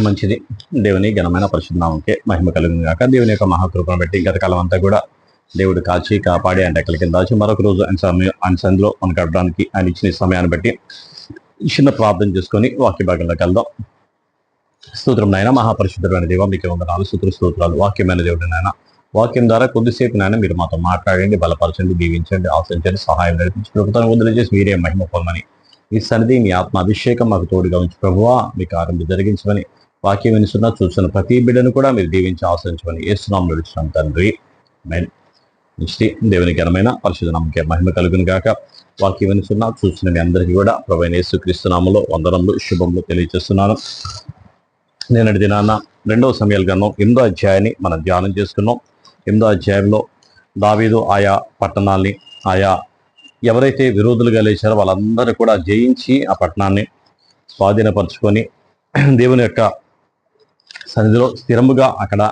మంచిది. దేవుని ఘనమైన పరిశుద్ధనామంకే మహిమ కలిగింది కాక దేవుని యొక్క మహాకృపను బట్టి గత కాలం అంతా కూడా దేవుడు కాచి కాపాడి ఆయన రెక్కల కింద దాచి మరొక రోజు ఆయన సమయం ఆయన సంధిలో మనకు గడపడానికి ఆయన ఇచ్చిన సమయాన్ని బట్టి చిన్న ప్రార్థన చేసుకొని వాక్య భాగంలో కలదాం స్తోత్రం నాయన మహాపరిశుద్ధమైన దేవ మీకు వందనాలు స్తోత్ర స్తోత్రాలు. వాక్యమైన దేవుడు నాయన వాక్యం ద్వారా కొద్దిసేపు నాయన మీరు మాతో మాట్లాడండి బలపరచండి దీవించండి ఆశించండి సహాయం నడిపించి ప్రభుత్వం వదిలి చేసి మీరే మహిమ పొందని ఈ సన్నిధి మీ ఆత్మ అభిషేకం మాకు తోడుగా ఉంచి ప్రభువా మీకు ఆరంభం జరిగించమని వాక్యం వినిస్తున్న చూస్తున్న ప్రతి బిడ్డను కూడా మీరు దీవించి ఆశ్రయించమని ఏసునాం నడుచున్నాం తండ్రి. మెయిన్ నిష్టి దేవుని ఘనమైన పరిశుద్ధ నమ్మకే మహిమ కలుగును గాక. వాక్యం వినిస్తున్న చూస్తున్న మీ అందరికీ కూడా ప్రభు యేసు క్రీస్తునామలో వందనములు శుభములు తెలియజేస్తున్నాను. నేనటి దినాన్న రెండవ సమయాలు గన్నం ఎనిమిదో అధ్యాయాన్ని మనం ధ్యానం చేసుకున్నాం. ఎనిమిదో అధ్యాయంలో దావీదు ఆయా పట్టణాల్ని ఆయా ఎవరైతే విరోధులుగా లేచారో వాళ్ళందరూ కూడా జయించి ఆ పట్టణాన్ని స్వాధీనపరచుకొని దేవుని యొక్క సన్నిధిలో స్థిరముగా అక్కడ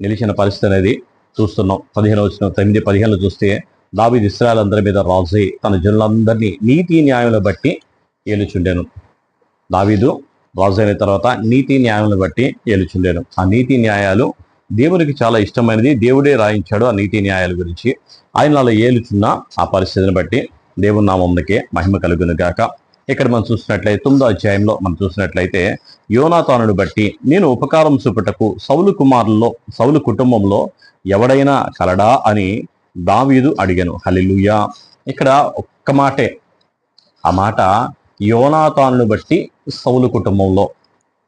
నిలిచిన పరిస్థితి అనేది చూస్తున్నాం. పదిహేను వచ్చిన తొమ్మిది పదిహేను చూస్తే దావీదు ఇస్రాయలందరి మీద రాజై తన జనులందరినీ నీతి న్యాయం బట్టి ఏలుచుండెను. దావీదు రాజు అయిన తర్వాత నీతి న్యాయాలను బట్టి ఏలుచుండెను. ఆ నీతి న్యాయాలు దేవునికి చాలా ఇష్టమైనది. దేవుడే రాయించాడు ఆ నీతి న్యాయాల గురించి. ఆయన అలా ఏలుచున్న ఆ పరిస్థితిని బట్టి దేవుని నామంకే మహిమ కలుగును గాక. ఇక్కడ మనం చూసినట్లయితే తొమ్మిదో అధ్యాయంలో మనం చూసినట్లయితే యోనాతానుడు బట్టి నేను ఉపకారం చూపుటకు సౌలు కుమారుల్లో సౌలు కుటుంబంలో ఎవడైనా కలడా అని దావీదు అడిగాను. హలిలుయా ఇక్కడ ఒక్క మాటే. ఆ మాట యోనాతానును బట్టి సౌలు కుటుంబంలో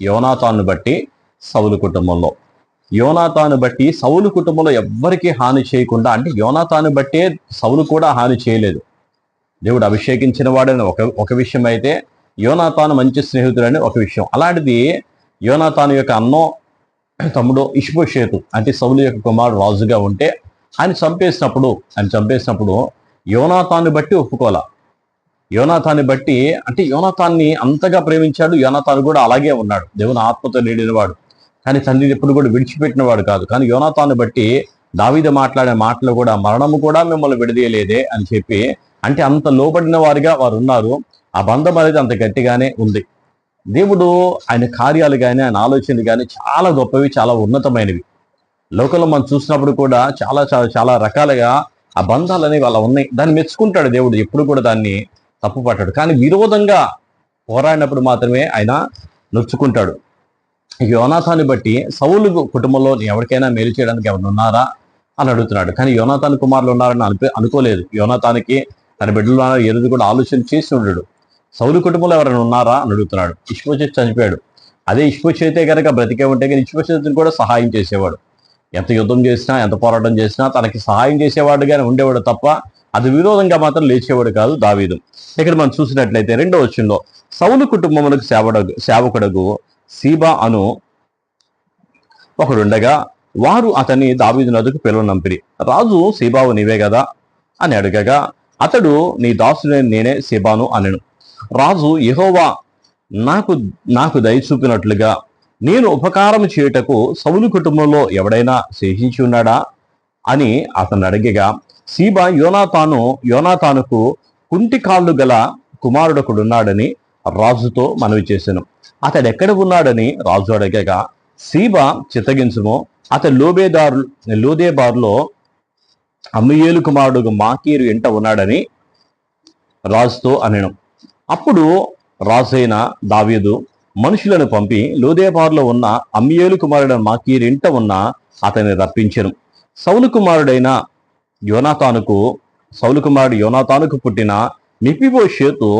యోనాతాను బట్టి సౌలు కుటుంబంలో. యోనాతాను బట్టి సౌలు కుటుంబంలో ఎవ్వరికి హాని చేయకుండా అంటే యోనాతాను బట్టే సౌలు కూడా హాని చేయలేదు. దేవుడు అభిషేకించిన వాడని ఒక ఒక విషయం అయితే యోనాతాను మంచి స్నేహితుడని ఒక విషయం. అలాంటిది యోనాతాను యొక్క అన్నో తమ్ముడు ఇష్బోషేతు అంటే సౌలు యొక్క కుమారుడు రాజుగా ఉంటే ఆయన చంపేసినప్పుడు ఆయన చంపేసినప్పుడు యోనాతాన్ని బట్టి ఒప్పుకోల యోనాథాన్ని బట్టి అంటే యోనాథాన్ని అంతగా ప్రేమించాడు యోనాథాను కూడా అలాగే ఉన్నాడు. దేవుని ఆత్మతో నిండినవాడు. కానీ తండ్రి ఎప్పుడు కూడా విడిచిపెట్టినవాడు కాదు. కానీ యోనాథాన్ని బట్టి దావిద మాట్లాడే మాటలు కూడా మరణము కూడా మిమ్మల్ని విడదీయలేదే అని చెప్పి అంటే అంత లోబడిన వారిగా వారు ఉన్నారు ఆ బంధం అనేది అంత గట్టిగానే ఉంది. దేవుడు ఆయన కార్యాలు కానీ ఆయన ఆలోచనలు కానీ చాలా గొప్పవి చాలా ఉన్నతమైనవి. లోకంలో మనం చూసినప్పుడు కూడా చాలా చాలా చాలా రకాలుగా ఆ బంధాలు అనేవి అలా ఉన్నాయి. దాన్ని మెచ్చుకుంటాడు దేవుడు ఎప్పుడు కూడా దాన్ని తప్పు పట్టాడు. కానీ విరోధంగా పోరాడినప్పుడు మాత్రమే ఆయన నొచ్చుకుంటాడు. యోనాథాన్ని బట్టి సౌలు కుటుంబంలో ఎవరికైనా మేలు చేయడానికి ఎవరు ఉన్నారా? అని అడుగుతున్నాడు. కానీ యోనాథాన్ కుమారులు ఉన్నారని అనిపి అనుకోలేదు. యోనాథానికి తన బిడ్డలు ఉన్నారో కూడా ఆలోచన చేసి ఉండడు. సౌలు కుటుంబంలో ఎవరైనా ఉన్నారా అని అడుగుతున్నాడు. ఇష్పోచేతి చనిపోయాడు. అదే ఇష్పోచేతే కనుక బ్రతికే ఉంటే కానీ ఇష్పోచేతిని కూడా సహాయం చేసేవాడు. ఎంత యుద్ధం చేసినా ఎంత పోరాటం చేసినా తనకి సహాయం చేసేవాడుగానే ఉండేవాడు తప్ప అది విరోధంగా మాత్రం లేచేవాడు కాదు దావీదు. ఇక్కడ మనం చూసినట్లయితే రెండో వచ్చంలో సౌలు కుటుంబములకు సేవడగు సేవకుడగు సీబా అను ఒకడుండగా వారు అతన్ని దావీదు నదుకు పిలువనంపిరి రాజు సీబావు నీవే కదా అని అడగగా అతడు నీ దాసుడే నేనే సీబాను అనెను. రాజు యహోవా నాకు నాకు దయ చూపినట్లుగా నేను ఉపకారం చేయుటకు సౌలు కుటుంబంలో ఎవడైనా శేషించి ఉన్నాడా? అని అతను అడిగగా సీబా యోనాతాను యోనాతానుకు కుంటి కాళ్ళు గల కుమారుడొకడున్నాడని రాజుతో మనవి చేశాను అతడు ఎక్కడ ఉన్నాడని రాజు అడగగా సీబా చిత్తగించుము. అతడు లోబేదారు లోదేబార్లో అమ్మియేలు కుమారుడు మాకీరు ఎంట ఉన్నాడని రాజుతో అనను. అప్పుడు రాజైన దావీదు మనుషులను పంపి లోదేబారులో ఉన్న అమ్మియేలు కుమారుడు మాకీరు ఇంట ఉన్న అతన్ని రప్పించను. సౌలు కుమారుడైన యోనాతానుకు సౌలు కుమారుడు యోనాతానుకు పుట్టిన మిపిబోషేతు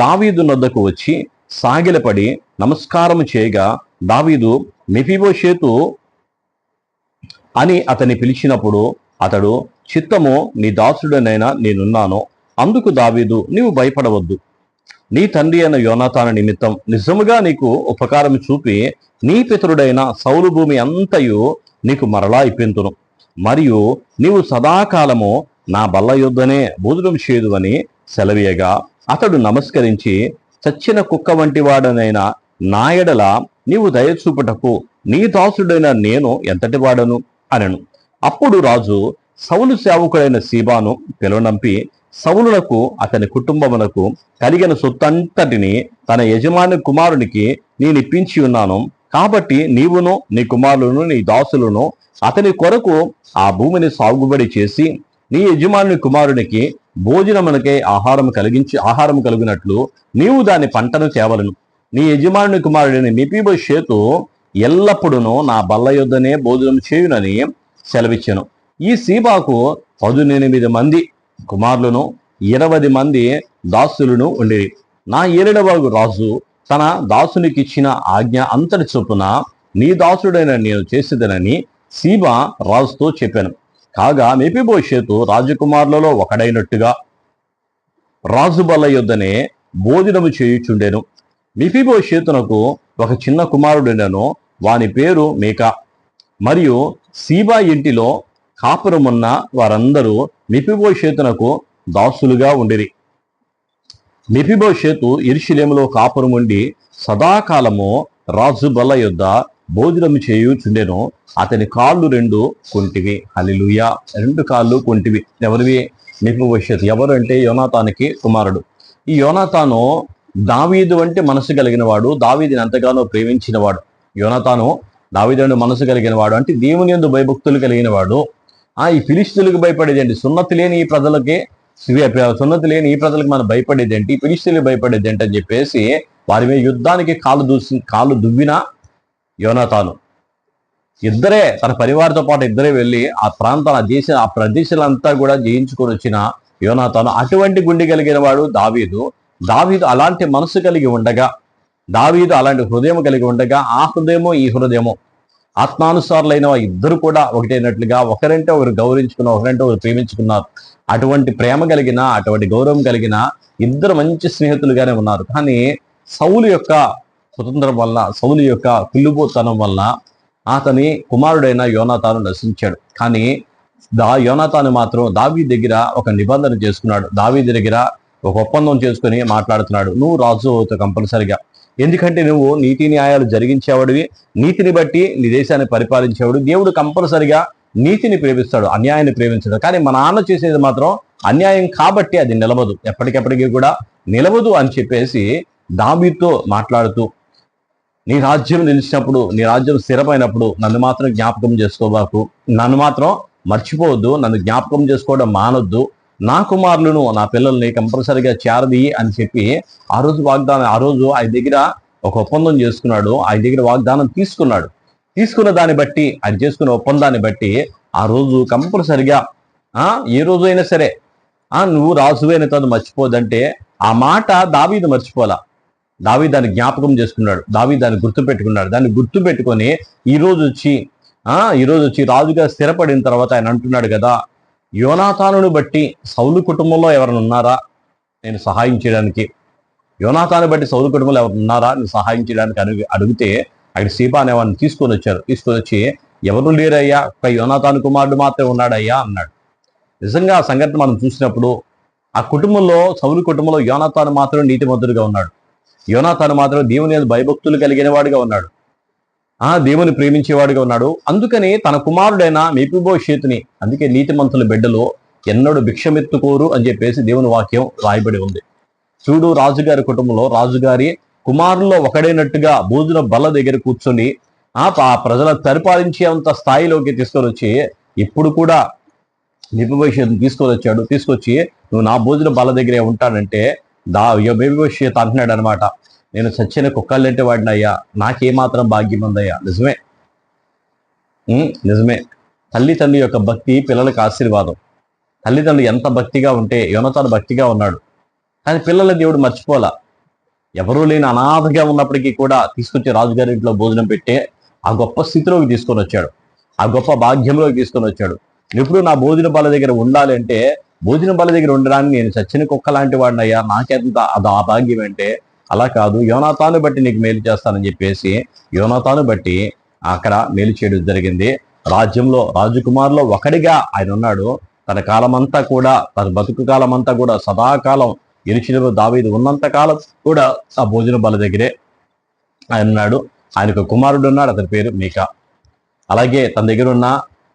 దావీదు నొద్దకు వచ్చి సాగిలపడి నమస్కారం చేయగా దావీదు మిపిబోషేతు అని అతన్ని పిలిచినప్పుడు అతడు చిత్తము నీ దాసుడనైనా నేనున్నాను. అందుకు దావీదు నీవు భయపడవద్దు. నీ తండ్రి అయిన యోనాతాన నిమిత్తం నిజముగా నీకు ఉపకారం చూపి నీ పితరుడైన సౌలు భూమి అంతయు నీకు మరలా ఇప్పింతును. మరియు నీవు సదాకాలము నా బల్ల యుద్ధనే బోధనం చేయదు అని సెలవీయగా అతడు నమస్కరించి చచ్చిన కుక్క వంటి వాడనైన నాయడల నీవు దయచూపుటకు నీ దాసుడైన నేను ఎంతటి వాడను? అనను. అప్పుడు రాజు సౌలు సేవకుడైన సీబాను పిలువనంపి సౌలునకు అతని కుటుంబమునకు కలిగిన సొత్తంతటిని తన యజమాని కుమారునికి నేను ఇప్పించి ఉన్నాను. కాబట్టి నీవును నీ కుమారులను నీ దాసులను అతని కొరకు ఆ భూమిని సాగుబడి చేసి నీ యజమాని కుమారునికి భోజనమునకే ఆహారం కలిగించి ఆహారం కలిగినట్లు నీవు దాని పంటను తేవలను. నీ యజమాని కుమారుడిని మిపిబోషేతు ఎల్లప్పుడూ నా బల్ల యొద్దనే భోజనం చేయునని సెలవిచ్చాను. ఈ సీబాకు పదునెనిమిది మంది కుమారులను ఇరవై మంది దాసులను ఉండిరి. నా ఏడవ రాజు తన దాసునికిచ్చిన ఆజ్ఞ అంతటి చొప్పున నీ దాసుడైన నేను చేసేదనని సీబా రాజుతో చెప్పాను. కాగా మెపిబోషేతు రాజకుమారులలో ఒకడైనట్టుగా రాజు బల్ల యొద్దనే భోజనము చేయుచుండెను. మిఫిబోషేతునకు ఒక చిన్న కుమారుడుండెను వాని పేరు మేకా. మరియు సీబా ఇంటిలో కాపురమున్న వారందరూ మిపిబోషేతునకు దాసులుగా ఉండిరి. మిపిబోషేతు ఇరుషులేములో కాపురం ఉండి సదాకాలము రాజు బల్ల యొద్ద భోజనము చేయుచుండెను. అతని కాళ్ళు రెండు కొంటివి. హలిలుయా రెండు కాళ్ళు కొంటివి. ఎవరివి? మిపిబోషేతు ఎవరు అంటే యోనాతానికి కుమారుడు. ఈ యోనాతాను దావీదు అంటే మనసు కలిగిన వాడు దావీదిని ఎంతగానో ప్రేమించినవాడు. యోనాతాను దావీదు మనసు కలిగిన వాడు అంటే దేవుని యందు భయభక్తులు కలిగినవాడు. ఈ ఫిలిస్తీన్లకు భయపడేదేంటి సున్నతి లేని ఈ ప్రజలకి సున్నతి లేని ఈ ప్రజలకు మనం భయపడేదేంటి ఫిలిస్తీన్లకు భయపడేదేంటి అని చెప్పేసి వారి మీద యుద్ధానికి కాలు దూసి కాలు దువ్విన యోనతాను. ఇద్దరే తన పరివారితో పాటు ఇద్దరే వెళ్ళి ఆ ప్రాంతాన్ని ఆ దేశ ఆ ప్రదేశాలంతా కూడా జయించుకొని వచ్చిన యోనాతాను అటువంటి గుండె కలిగిన వాడు దావీదు. దావీదు అలాంటి మనసు కలిగి ఉండగా దావీదు అలాంటి హృదయం కలిగి ఉండగా ఆ హృదయము ఈ హృదయము ఆత్మానుసారులైన ఇద్దరు కూడా ఒకటైనట్లుగా ఒకరంటే ఒకరు గౌరవించుకున్న ఒకరంటే ఒకరు ప్రేమించుకున్నారు. అటువంటి ప్రేమ కలిగిన అటువంటి గౌరవం కలిగిన ఇద్దరు మంచి స్నేహితులుగానే ఉన్నారు. కానీ సౌలు యొక్క స్వతంత్రం వల్ల సౌలు యొక్క పిల్లుబోతనం వల్ల అతని కుమారుడైన యోనాతాను నశించాడు. కానీ దా యోనాతాను మాత్రం దావీ దగ్గర ఒక నిబంధన చేసుకున్నాడు. దావీ దగ్గర ఒక ఒప్పందం చేసుకుని మాట్లాడుతున్నాడు. నువ్వు రాజు అవుతావు కంపల్సరిగా. ఎందుకంటే నువ్వు నీతి న్యాయాలు జరిగించేవాడివి నీతిని బట్టి నీ దేశాన్ని పరిపాలించేవాడు. దేవుడు కంపల్సరిగా నీతిని ప్రేమిస్తాడు అన్యాయాన్ని ప్రేమించడు. కానీ మా నాన్న చేసేది మాత్రం అన్యాయం కాబట్టి అది నిలవదు. ఎప్పటికెప్పటికీ కూడా నిలవదు అని చెప్పేసి దాబీతో మాట్లాడుతూ నీ రాజ్యం నిలిచినప్పుడు నీ రాజ్యం స్థిరమైనప్పుడు నన్ను మాత్రం జ్ఞాపకం చేసుకోబాకు. నన్ను మాత్రం మర్చిపోవద్దు నన్ను జ్ఞాపకం చేసుకోవడం మానొద్దు. నా కుమారులను నా పిల్లల్ని కంపల్సరిగా చేరది అని చెప్పి ఆ రోజు వాగ్దానం ఆ రోజు ఆయన దగ్గర ఒక ఒప్పందం చేసుకున్నాడు. ఆయన దగ్గర వాగ్దానం తీసుకున్నాడు. తీసుకున్న దాన్ని బట్టి ఆయన చేసుకున్న ఒప్పందాన్ని బట్టి ఆ రోజు కంపల్సరిగా ఏ రోజు అయినా సరే నువ్వు రాజువైన తను మర్చిపోదంటే ఆ మాట దావీదు మర్చిపోలా. దావీ దాన్ని జ్ఞాపకం చేసుకున్నాడు. దావీ దాన్ని గుర్తు పెట్టుకున్నాడు దాన్ని గుర్తుపెట్టుకొని ఈరోజు వచ్చి ఈరోజు వచ్చి రాజుగా స్థిరపడిన తర్వాత ఆయన అంటున్నాడు కదా యోనాతానుని బట్టి సౌలు కుటుంబంలో ఎవరైనా ఉన్నారా? నేను సహాయం చేయడానికి. యోనాతాను బట్టి సౌలు కుటుంబంలో ఎవరు ఉన్నారా? నేను సహాయం చేయడానికి అడుగు అడిగితే అక్కడ సీపా అనేవాడిని తీసుకొని వచ్చారు. తీసుకొని వచ్చి ఎవరు లేరయ్యా? ఒక యోనాతాను కుమారుడు మాత్రమే ఉన్నాడయ్యా? అన్నాడు. నిజంగా ఆ సంఘటన మనం చూసినప్పుడు ఆ కుటుంబంలో సౌలు కుటుంబంలో యోనాతాను మాత్రం నీతిమంతుడిగా ఉన్నాడు. యోనాతాను మాత్రం దేవుని భయభక్తులు కలిగిన వాడిగా ఉన్నాడు. ఆ దేవుని ప్రేమించేవాడిగా ఉన్నాడు. అందుకని తన కుమారుడైన మెపిబోషేతుని అందుకే నీతిమంతుల బిడ్డలు ఎన్నడూ భిక్షమెత్తుకోరు అని చెప్పేసి దేవుని వాక్యం రాయబడి ఉంది. చూడు రాజుగారి కుటుంబంలో రాజుగారి కుమారుల్లో ఒకడైనట్టుగా భోజన బల్ల దగ్గర కూర్చొని ఆ ప్రజలను ప్రజల పరిపాలించేంత స్థాయిలోకి తీసుకొని వచ్చి ఇప్పుడు కూడా నిపుభవిష్యత్తు తీసుకొని వచ్చాడు. తీసుకొచ్చి నువ్వు నా భోజన బల్ల దగ్గరే ఉంటానంటే దా భవిష్యత్ అంటున్నాడు అనమాట నేను చచ్చిన కుక్కలంటే వాడినయ్యా. నాకేమాత్రం భాగ్యం ఉందయ్యా. నిజమే. నిజమే. తల్లి తండ్రి యొక్క భక్తి పిల్లలకు ఆశీర్వాదం. తల్లిదండ్రులు ఎంత భక్తిగా ఉంటే యోనతాను భక్తిగా ఉన్నాడు. కానీ పిల్లల దేవుడు మర్చిపోలా ఎవరూ లేని అనాథగా ఉన్నప్పటికీ కూడా తీసుకొచ్చి రాజుగారి ఇంట్లో భోజనం పెట్టే ఆ గొప్ప స్థితిలోకి తీసుకొని వచ్చాడు. ఆ గొప్ప భాగ్యంలోకి తీసుకొని వచ్చాడు. ఎప్పుడు నా భోజన బాల దగ్గర ఉండాలి అంటే భోజన బాల దగ్గర ఉండడానికి నేను చచ్చిన కుక్క లాంటి వాడినయ్యా. నాకెంత అది ఆ భాగ్యం అంటే అలా కాదు. యోనాతాను బట్టి నీకు మేలు చేస్తానని చెప్పేసి యోనాతాను బట్టి అక్కడ మేలు చేయడం జరిగింది. రాజ్యంలో రాజకుమారులో ఒకడిగా ఆయన ఉన్నాడు. తన కాలమంతా కూడా తన బతుకు కాలం అంతా కూడా సదాకాలం ఎరుచిలో దావీదు ఉన్నంత కాలం కూడా ఆ భోజన బల దగ్గరే ఆయన ఉన్నాడు. ఆయనకు కుమారుడు ఉన్నాడు అతని పేరు మీకా. అలాగే తన దగ్గర ఉన్న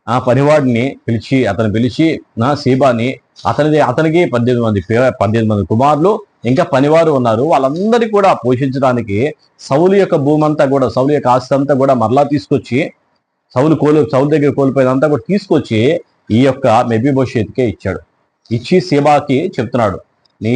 ఆ పనివాడిని పిలిచి అతను పిలిచి నా సీబాని అతనిది అతనికి పద్దెనిమిది మంది పద్దెనిమిది మంది కుమారులు ఇంకా పనివారు ఉన్నారు. వాళ్ళందరి కూడా పోషించడానికి సౌలు యొక్క భూమి అంతా కూడా సౌలు యొక్క ఆస్తి అంతా కూడా మరలా తీసుకొచ్చి సౌలు కోలు సౌలు దగ్గర కోల్పోయినంతా కూడా తీసుకొచ్చి ఈ యొక్క మెబిబోషేత్కే ఇచ్చాడు. ఇచ్చి సేబాకి చెప్తున్నాడు. నీ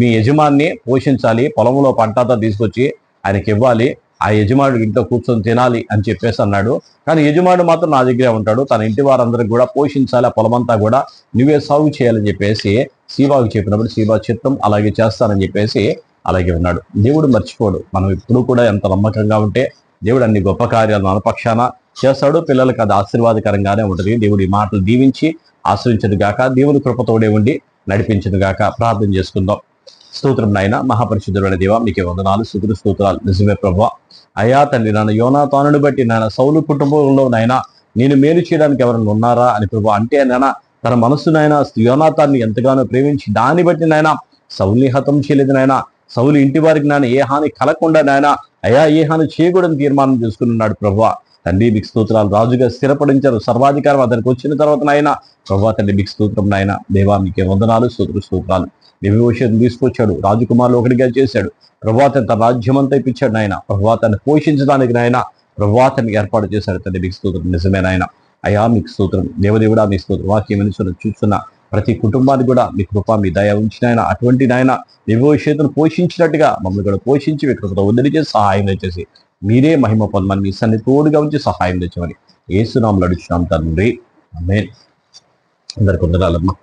మీ యజమాన్ని పోషించాలి పొలంలో పంట అంతా తీసుకొచ్చి ఆయనకి ఇవ్వాలి ఆ యజమానుడు ఇంట్లో కూర్చొని తినాలి అని చెప్పేసి అన్నాడు. కానీ యజమానుడు మాత్రం నా దగ్గరే ఉంటాడు. తన ఇంటి వారందరికి కూడా పోషించాలి. ఆ పొలమంతా కూడా నువ్వే సాగు చేయాలని చెప్పేసి శివాకు చెప్పినప్పుడు శివా చిత్తం అలాగే చేస్తానని చెప్పేసి అలాగే ఉన్నాడు. దేవుడు మర్చిపోడు. మనం ఇప్పుడు కూడా ఎంత నమ్మకంగా ఉంటే దేవుడు అన్ని గొప్ప కార్యాలు మన పక్షాన చేస్తాడు. పిల్లలకు అది ఆశీర్వాదకరంగానే ఉంటుంది. దేవుడు ఈ మాటలు దీవించి ఆశ్రయించదు గాక దేవుని కృపతోడే ఉండి నడిపించదు గాక ప్రార్థన చేసుకుందాం. స్తోత్రం నాయన మహాపరిశుద్ధుడైన దేవ మీకే వందనాలు సుగురు స్తోత్రాలు. నిజమే ప్రభా అయా తండ్రి నాన్న యోనాతానుని బట్టి నాయన సౌలు కుటుంబంలో నాయన నేను మేలు చేయడానికి ఎవరైనా ఉన్నారా అని ప్రభా అంటే నాయన తన మనస్సు యోనాథాన్ని ఎంతగానో ప్రేమించి దాన్ని బట్టి నాయన సౌల్ని హతం చేయలేదు నాయన సౌలు ఇంటి వారికి నాయన ఏ హాని కలగకుండా నాయన అయా ఏ హాని చేయకూడని తీర్మానం చేసుకున్నాడు ప్రభా. తండ్రి మీకు స్తోత్రాలు రాజుగా స్థిరపడించారు సర్వాధికారం అతనికి వచ్చిన తర్వాత నాయన ప్రభా తండ్రి మీకు స్తోత్రం నాయన దేవా మీకే వందనాలు స్తోత్ర స్తోత్రాలు. విభూషణ్ తీసుకొచ్చాడు. రాజకుమారులు ఒకటిగా చేశాడు ప్రభాత తన రాజ్యం అంతా ఇప్పించాడు నాయన. ప్రభాతాన్ని పోషించడానికి నాయన. ప్రభాతాన్ని ఏర్పాటు చేశాడు. తండ్రి మీకు స్తోత్రం. నిజమే నాయన. అయా మీకు స్తోత్రం. దేవదేవుడా మీ స్తోత్రం. వాక్యం మనుషులు చూస్తున్న ప్రతి కుటుంబానికి కూడా మీ కృప మీ దయ ఉంచిన అటువంటి నాయన విభూషేతును పోషించినట్టుగా మమ్మల్ని కూడా పోషించి మీ కృపతో వదిలి చేసి సహాయం చేసి మీరే మహిమ పొందమని మీ సన్ని తోడుగా ఉంచి సహాయం తెచ్చమని ఏసునాములు అడుచున్నాం తండ్రి. అమ్మే అందరికి వందనాలమ్మా